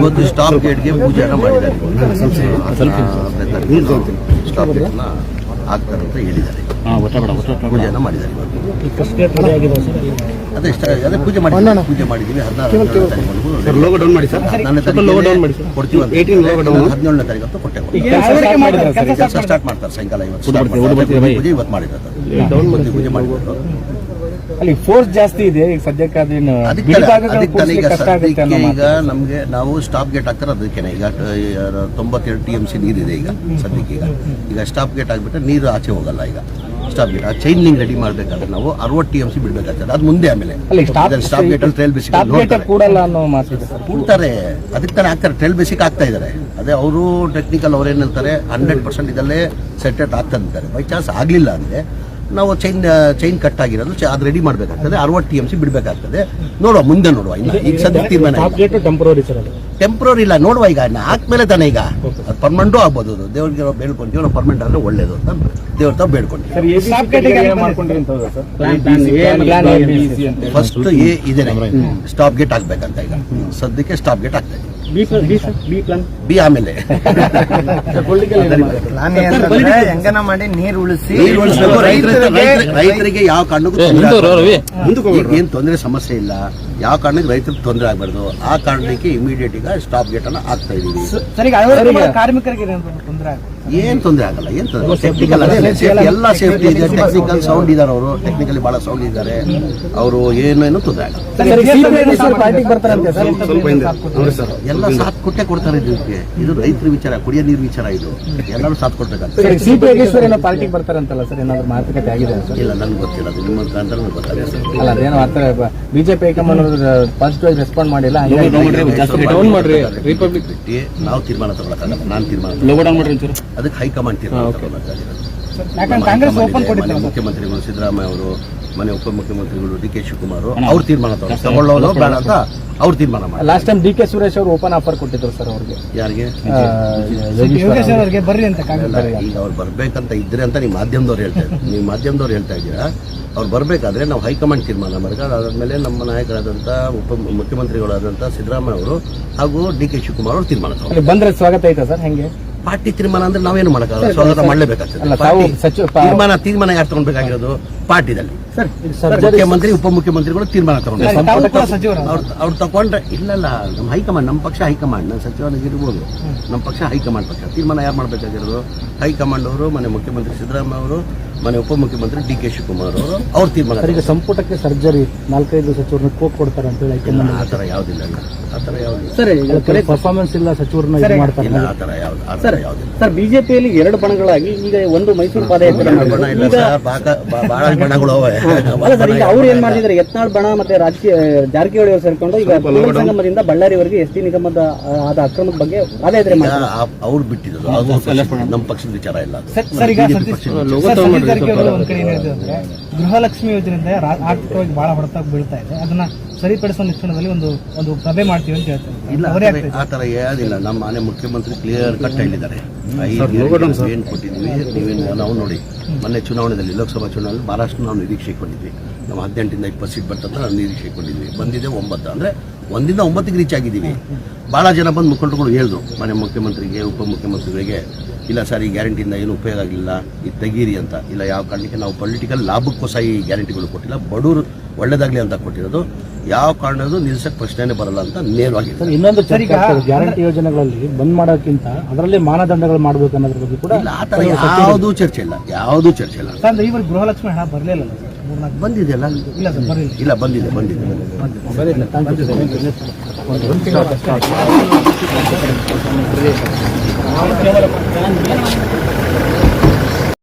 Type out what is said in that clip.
ಇವತ್ತು ಸ್ಟಾಪ್ ಗೇಟ್ಗೆ ಪೂಜೆನ ಮಾಡಿದ್ದಾರೆ. ಸ್ಟಾಪ್ ಗೇಟ್ನ ಆಗ್ತಾರೆ ಅಂತ ಹೇಳಿದ್ದಾರೆ. ಪೂಜೆನ ಮಾಡಿದ್ದಾರೆ. ಅದೇ ಇಷ್ಟ ಅದೇ ಪೂಜೆ ಮಾಡಿ ಪೂಜೆ ಮಾಡಿದ್ದೀವಿ. ಹದಿನಾರು ಲೋಗೋ ಡೌನ್ ಮಾಡಿ ಸರ್. ನಾನು ಲೋಗೋ ಡೌನ್ down ಮಾಡಿ ತಾರೀಕು ಕೊಡ್ತೀವಿ ಅಂತ 18 logo down. ಹದಿನೇಳನೇ ತಾರೀಕು ಅಂತ ಕೊಟ್ಟೆ ಕೆಲಸ ಸ್ಟಾರ್ಟ್ ಮಾಡ್ತಾರೆ. ಸಾಯಂಕಾಲ ಇವತ್ತು. ಪೂಜೆ ಇವತ್ತು ಮಾಡಿದ್ದಾರೆ ಡೌನ್ ಪೂಜೆ ಮಾಡಿರೋದು ಅಲ್ಲಿ ಫೋರ್ಸ್ ಜಾಸ್ತಿ ಇದೆ. ಈಗ ಸದ್ಯಕ್ಕೆ ಅದೇನು ಈಗ ನಮಗೆ ನಾವು ಸ್ಟಾಪ್ ಗೇಟ್ ಹಾಕ್ತಾರೆ ಅದಕ್ಕೆ ಈಗ ತೊಂಬತ್ತೆರಡು ಟಿ ಎಂ ಸಿ ನೀರಿದೆ ಈಗ ಸದ್ಯಕ್ಕೆ ಈಗ. ಈಗ ಸ್ಟಾಪ್ ಗೇಟ್ ಆಗಿಬಿಟ್ರೆ ನೀರು ಆಚೆ ಹೋಗಲ್ಲ ಈಗ. ಸ್ಟಾಪ್ ಗೇಟ್ ಆ ಚೈನ್ ನಿಂಗ್ ರೆಡಿ ಮಾಡ್ಬೇಕಾದ್ರೆ ನಾವು ಅರವತ್ತು ಟಿ ಎಂ ಸಿ ಬಿಡ್ಬೇಕಾಗ್ತದೆ. ಅದು ಮುಂದೆ ಆಮೇಲೆ. ಸ್ಟಾಪ್ ಗೇಟ್ ಅಲ್ಲಿ ಟ್ರೈಲ್ ಬೇಸಿಕ್ ಕೂಡ್ತಾರೆ. ಅದಕ್ಕೆ ತಾನೇ ಹಾಕ್ತಾರೆ. ಟ್ರೈಲ್ ಬೇಸಿಕ್ ಆಗ್ತಾ ಇದಾರೆ. ಅದೇ ಅವರು ಟೆಕ್ನಿಕಲ್ ಅವ್ರು ಏನು ಹೇಳ್ತಾರೆ? ಹಂಡ್ರೆಡ್ ಪರ್ಸೆಂಟ್ ಇದಲ್ಲೇ ಸೆಟ್ ಆಗ್ತಾ ಇದ್ದಾರೆ. ಬೈ ಚಾನ್ಸ್ ಆಗಲಿಲ್ಲ ಅಂದರೆ ನಾವು ಚೈನ್ ಚೈನ್ ಕಟ್ ಆಗಿರೋದು ಚ- ಅದು ರೆಡಿ ಮಾಡಬೇಕಾಗ್ತದೆ ಅರವತ್ತು ಟಿ ಎಂ ಸಿ ಬಿಡಬೇಕಾಗ್ತದೆ. ನೋಡುವ ಮುಂದೆ ನೋಡುವ ಇನ್ನು ಈಗ ಸದ್ಯ ತೀರ್ಮಾನ ಟೆಂಪರರಿ ಸರ್ ಅದು. ಟೆಂಪ್ರರಿ ಇಲ್ಲ ನೋಡುವ ಈಗ ಹಾಕ್ಮೇಲೆ ತಾನೇ ಈಗ. ಅದು ಪರ್ಮನೆಂಟು ಆಗ್ಬೋದು ಅದು. ದೇವ್ರಿಗೆ ನಾವು ಬೇಡ್ಕೊಂತೀವಿ ನಾವು ಪರ್ಮನೆಂಟ್ ಆದರೆ ಒಳ್ಳೇದು ಅಂತ ದೇವ್ರ ತಾವು ಬೇಡ್ಕೊಂತೀವಿ. Sir A B first A ಇದೆ ಸ್ಟಾಪ್ ಗೇಟ್ ಆಗ್ಬೇಕಂತ ಈಗ. ಸದ್ಯಕ್ಕೆ ಸ್ಟಾಪ್ ಗೇಟ್ ಆಗ್ತಾ ಇದೆ ಬಿ ಆಮೇಲೆ. ಹೆಂಗನ ಮಾಡಿ ನೀರು ಉಳಿಸಿ ರೈತರಿಗೆ ಯಾವ ಕಾರಣಕ್ಕೂ ಏನ್ ತೊಂದರೆ ಸಮಸ್ಯೆ ಇಲ್ಲ. ಯಾವ ಕಾರಣಕ್ಕೆ ರೈತರಿಗೆ ತೊಂದರೆ ಆಗಬಾರ್ದು. ಆ ಕಾರಣಕ್ಕೆ ಇಮಿಡಿಯೇಟ್ ಈಗ ಸ್ಟಾಪ್ ಗೇಟ್ ಅನ್ನ ಹಾಕ್ತಾ ಇದೀವಿ. ಕಾರ್ಮಿಕರಿಗೆ ತೊಂದರೆ ಏನ್ ತೊಂದರೆ ಆಗಲ್ಲ ಏನ್ ತೊಂದರೆ ಟೆಕ್ನಿಕಲ್ ಅದೇ ಎಲ್ಲ ಸೇಫ್ಟಿ ಇದೆ. ಟೆಕ್ನಿಕಲ್ ಸೌಂಡ್ ಇದಾರೆ ಅವರು ಟೆಕ್ನಿಕಲಿ ಬಹಳ ಸೌಂಡ್ ಇದ್ದಾರೆ. ಅವರು ಏನೇನು ತೊಂದರೆ ಆಗಲ್ಲ. ಪಾರ್ಟಿಗೆ ಬರ್ತಾರಂತೆ ಸರ್. ನೋಡಿ ಸರ್ ಎಲ್ಲ ಸಾಥ್ ಕೊಟ್ಟೆ ಕೊಡ್ತಾರೆ ಇದಕ್ಕೆ. ಇದು ರೈತರ ವಿಚಾರ ಕುಡಿಯೋ ನೀರು ವಿಚಾರ ಇದು. ಎಲ್ಲರೂ ಸಾಥ್ ಕೊಡ್ಬೇಕಾಗ್ತದೆ. ಏನೋ ಪಾರ್ಟಿಗೆ ಬರ್ತಾರಂತಲ್ಲ ಸರ್ ಏನಾದ್ರು ಮಾತುಕತೆ ಆಗಿದೆ ಸರ್? ಇಲ್ಲ ನನಗೆ ಗೊತ್ತಿಲ್ಲ ಅದು ನಿಮ್ಮ ಮುಖಾಂತರ ಗೊತ್ತಾಗಿದೆ ಸರ್ ಅಲ್ಲ ಅದೇನೋ ಆ ಬಿಜೆಪಿ ಹೈಕಮಾಂಡ್ ಪಾಸಿಟಿವ್ ಆಗಿ ರೆಸ್ಪಾಂಡ್ ಮಾಡಿಲ್ಲ ಡೌನ್ ಮಾಡ್ರಿ ರಿಪಬ್ಲಿಕ್ ಬಿಟ್ಟು ನಾವು ತೀರ್ಮಾನ ತಗೊಳಕ್ಕಾಗಲ್ಲ ನಾನು ತೀರ್ಮಾನ ಮಾಡ್ರಿ ಒಂಚೂರು. ಅದಕ್ಕೆ ಹೈಕಮಾಂಡ್ ತೀರ್ಮಾನ ಮುಖ್ಯಮಂತ್ರಿಗಳು ಸಿದ್ದರಾಮಯ್ಯ ಅವರು ಮನೆ ಉಪಮುಖ್ಯಮಂತ್ರಿಗಳು ಡಿ ಕೆ ಶಿವಕುಮಾರ್ ಅವ್ರು ತೀರ್ಮಾನ ತಗೊಳ್ಳಿ ತಗೊಳ್ಳೋದು ಬೇಡ ಅಂತ ಅವ್ರು ತೀರ್ಮಾನ ಮಾಡಿ last time D K Suresh ಅವರು ಓಪನ್ ಆಫರ್ ಕೊಟ್ಟಿದ್ರು ಸರ್ ಅವ್ರಿಗೆ. ಯಾರಿಗೆ? ಅವ್ರಿಗೆ. ಬರ್ರಿ ಅಂತ ಈಗ ಅವ್ರು ಬರ್ಬೇಕಂತ ಇದ್ರೆ ಅಂತ ನೀವು ಮಾಧ್ಯಮದವ್ರು ಹೇಳ್ತಾ ಇದ್ದಾರೆ? ನೀವು ಮಾಧ್ಯಮದವ್ರು ಹೇಳ್ತಾ ಇದ್ದೀರಾ? ಅವ್ರು ಬರಬೇಕಾದ್ರೆ ನಾವು ಹೈಕಮಾಂಡ್ ತೀರ್ಮಾನ ಮಾಡಿದ್ರೆ ಅದಾದ್ಮೇಲೆ ನಮ್ಮ ನಾಯಕರಾದಂಥ ಉಪ ಮುಖ್ಯಮಂತ್ರಿಗಳಾದಂಥ ಸಿದ್ದರಾಮಯ್ಯ ಅವರು ಹಾಗೂ ಡಿ ಕೆ ಶಿವಕುಮಾರ್ ಅವರು ತೀರ್ಮಾನ. ಬಂದ್ರೆ ಸ್ವಾಗತ ಆಯ್ತಾ ಸರ್ ಹೆಂಗೆ? ಪಾರ್ಟಿ ತೀರ್ಮಾನ ಅಂದ್ರೆ ನಾವೇನು ಮಾಡಕ್ಕಾಗಲ್ಲ? ಸ್ವಾಗತ ಮಾಡಲೇಬೇಕಾಗ್ತದೆ. ತೀರ್ಮಾನ ತೀರ್ಮಾನ ಯಾರು ತಗೊಳ್ಬೇಕಾಗಿರೋದು ಪಾರ್ಟಿದಲ್ಲಿ ಮುಖ್ಯಮಂತ್ರಿ ಉಪಮುಖ್ಯಮಂತ್ರಿಗಳು ತೀರ್ಮಾನ ತಗೊಂಡ್ರು. ಅವ್ರು ತಗೊಂಡ್ರೆ ಇಲ್ಲಲ್ಲ ನಮ್ಮ ಹೈಕಮಾಂಡ್ ನಮ್ಮ ಪಕ್ಷ ಹೈಕಮಾಂಡ್ ನನ್ನ ಸಚಿವನಾಗಿರ್ಬೋದು ನಮ್ಮ ಪಕ್ಷ ಹೈಕಮಾಂಡ್ ಪಕ್ಷ. ತೀರ್ಮಾನ ಯಾರು ಮಾಡಬೇಕಾಗಿರೋದು? ಹೈಕಮಾಂಡ್ ಅವರು ಮನೆ ಮುಖ್ಯಮಂತ್ರಿ ಸಿದ್ದರಾಮಯ್ಯ ಅವರು ಮನೆ ಉಪಮುಖ್ಯಮಂತ್ರಿ ಡಿ ಕೆ ಶಿವಕುಮಾರ್ ಅವರು ಅವ್ರು ತೀರ್ಮಾನ ಸರ್ ಈಗ ಸಂಪುಟಕ್ಕೆ ಸರ್ಜರಿ ನಾಲ್ಕೈದು ಸಚಿವರನ್ನ ಕೋಪ್ ಕೊಡ್ತಾರೆ ಅಂತ ಹೇಳಿ ಆ ತರ ಯಾವುದಿಲ್ಲ ಆ ಥರ ಯಾವುದಿಲ್ಲ ಸರ್ ಪರ್ಫಾರ್ಮೆನ್ಸ್ ಇಲ್ಲ ಸಚಿವರನ್ನ ಇದು ಮಾಡ್ತಾರೆ. ಆ ಥರ ಯಾವ್ದು ಆ ಥರ ಯಾವುದಿಲ್ಲ ಸರ್ ಬಿಜೆಪಿಯಲ್ಲಿ ಎರಡು ಬಣಗಳಾಗಿ ಈಗ ಒಂದು ಮೈಸೂರು ಪಾದಯಾತ್ರೆ ಬಣ ಇಲ್ಲ ಸರ್. ಬಾಕ- ಬಾ- ಬಣಗಳು ಅವೆ. ಅಲ್ಲ ಸರ್ ಈಗ ಅವ್ರು ಏನ್ ಮಾಡಿದ್ದಾರೆ? ಯತ್ನಾಳ್ ಬಣ ಮತ್ತೆ ರಾಜಕೀಯ ಜಾರಕಿಹೊಳಿ ಅವರು ಸೇರ್ಕೊಂಡು ಈಗ ಸಂಗಮದಿಂದ ಬಳ್ಳಾರಿವರೆಗೆ ಎಸ್ ಟಿ ನಿಗಮದ ಆ, ಆದ ಅಕ್ರಮದ ಬಗ್ಗೆ ಪಾದಯಾತ್ರೆ ಅವ್ರು ಬಿಟ್ಟಿದ್ರು ನಮ್ಮ ಪಕ್ಷದ ವಿಚಾರ ಇಲ್ಲ. ಸರ್ ಈಗ ಜಾರಕಿಹೊಳಿ ಒಂದ್ ಕಡೆ ಏನಿದೆ ಅಂದ್ರೆ ಗೃಹಲಕ್ಷ್ಮಿ ಯೋಜನೆಯಿಂದ ಆರ್ಥಿಕವಾಗಿ ಬಹಳ ಹೊಡೆತ ಬೀಳ್ತಾ ಇದೆ. ಅದನ್ನ ಸರಿಪಡಿಸುವ ನಿಕ್ಷಣದಲ್ಲಿ ಒಂದು ಒಂದು ಸಭೆ ಮಾಡ್ತೀವಿ ಅಂತ ಹೇಳ್ತಾರೆ. ಇಲ್ಲ ಆ ತರ ಥರ ನಮ್ಮ ಮನೆ ಮುಖ್ಯಮಂತ್ರಿ ಕ್ಲಿಯರ್ ಕಟ್ ಹೇಳಿದ್ದಾರೆ. ಏನ್ ಏನು ಕೊಟ್ಟಿದ್ವಿ ನೀವೇನು ನಾವು ನೋಡಿ. ಮೊನ್ನೆ ಚುನಾವಣೆಯಲ್ಲಿ ಲೋಕಸಭಾ ಚುನಾವಣೆಯಲ್ಲಿ ಬಹಳಷ್ಟು ನಾವು ನಿರೀಕ್ಷೆ ಕೊಟ್ಟಿದ್ವಿ ನಾವು ಹದಿನೆಂಟರಿಂದ ಇಪ್ಪತ್ತು ಸೀಟ್ ಬರ್ತಂತ ನಾವು ನಿರೀಕ್ಷೆ ಕೊಟ್ಟಿದ್ವಿ ಬಂದಿದೆ ಒಂಬತ್ತು. ಅಂದರೆ ಒಂದಿಂದ ಒಂಬತ್ತಿಗೆ ರೀಚ್ ಆಗಿದ್ದೀವಿ. ಭಾಳ ಜನ ಬಂದು ಮುಖಂಡರುಗಳು ಹೇಳಿದ್ರು ಮನೆ ಮುಖ್ಯಮಂತ್ರಿಗೆ ಉಪಮುಖ್ಯಮಂತ್ರಿಗಳಿಗೆ ಇಲ್ಲ ಸರ್ ಈ ಗ್ಯಾರಂಟಿಯಿಂದ ಏನು ಉಪಯೋಗ ಆಗಲಿಲ್ಲ ಈ ತೆಗೀರಿ ಅಂತ. ಇಲ್ಲ ಯಾವ ಕಾರಣಕ್ಕೆ ನಾವು ಪೊಲಿಟಿಕಲ್ ಲಾಭಕ್ಕೂ ಸಹ ಈ ಗ್ಯಾರಂಟಿಗಳು ಕೊಟ್ಟಿಲ್ಲ. ಬಡವರು ಒಳ್ಳೇದಾಗಲಿ ಅಂತ ಕೊಟ್ಟಿರೋದು. ಯಾವ ಕಾರಣದ್ದು ನಿಲ್ಸಕ್ಕೆ ಪ್ರಶ್ನೆನೇ ಬರಲ್ಲ ಅಂತ ನೇರವಾಗಿ ಸರ್ ಇನ್ನೊಂದು. ಗ್ಯಾರಂಟಿ ಯೋಜನೆಗಳಲ್ಲಿ ಬಂದ್ ಮಾಡೋಕ್ಕಿಂತ ಅದರಲ್ಲಿ ಮಾನದಂಡಗಳು ಮಾಡಬೇಕು ಅನ್ನೋದ್ರ ಬಗ್ಗೆ ಕೂಡ ಯಾವುದು ಆ ಥರ ಯಾವುದೂ ಚರ್ಚೆ ಇಲ್ಲ ಯಾವುದೂ ಚರ್ಚೆ ಇಲ್ಲ. ಅಂದ್ರೆ ಇವರು ಗೃಹಲಕ್ಷ್ಮಿ ಹಣ ಬರಲಿಲ್ಲ ಬಂದಿದೆಯಲ್ಲ ಇಲ್ಲ ಸರ್ ಬರಲಿಲ್ಲ ಇಲ್ಲ ಬಂದಿದೆ ಬಂದಿದೆ. you.